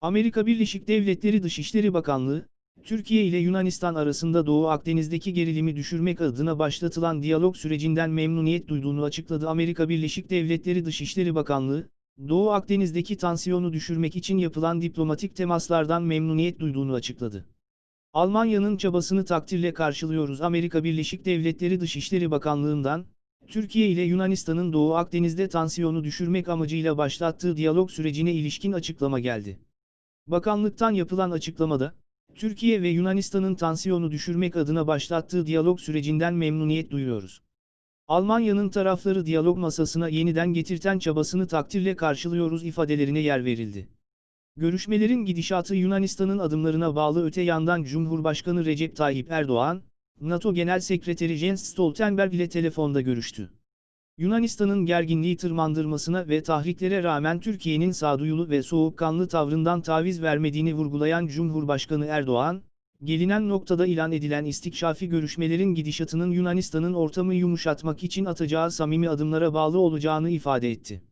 Amerika Birleşik Devletleri Dışişleri Bakanlığı, Türkiye ile Yunanistan arasında Doğu Akdeniz'deki gerilimi düşürmek adına başlatılan diyalog sürecinden memnuniyet duyduğunu açıkladı. Amerika Birleşik Devletleri Dışişleri Bakanlığı, Doğu Akdeniz'deki tansiyonu düşürmek için yapılan diplomatik temaslardan memnuniyet duyduğunu açıkladı. Almanya'nın çabasını takdirle karşılıyoruz. Amerika Birleşik Devletleri Dışişleri Bakanlığı'ndan, Türkiye ile Yunanistan'ın Doğu Akdeniz'de tansiyonu düşürmek amacıyla başlattığı diyalog sürecine ilişkin açıklama geldi. Bakanlıktan yapılan açıklamada, Türkiye ve Yunanistan'ın tansiyonu düşürmek adına başlattığı diyalog sürecinden memnuniyet duyuyoruz. Almanya'nın tarafları diyalog masasına yeniden getirten çabasını takdirle karşılıyoruz ifadelerine yer verildi. Görüşmelerin gidişatı Yunanistan'ın adımlarına bağlı öte yandan Cumhurbaşkanı Recep Tayyip Erdoğan, NATO Genel Sekreteri Jens Stoltenberg ile telefonda görüştü. Yunanistan'ın gerginliği tırmandırmasına ve tahriklere rağmen Türkiye'nin sağduyulu ve soğukkanlı tavrından taviz vermediğini vurgulayan Cumhurbaşkanı Erdoğan, gelinen noktada ilan edilen istikşafi görüşmelerin gidişatının Yunanistan'ın ortamı yumuşatmak için atacağı samimi adımlara bağlı olacağını ifade etti.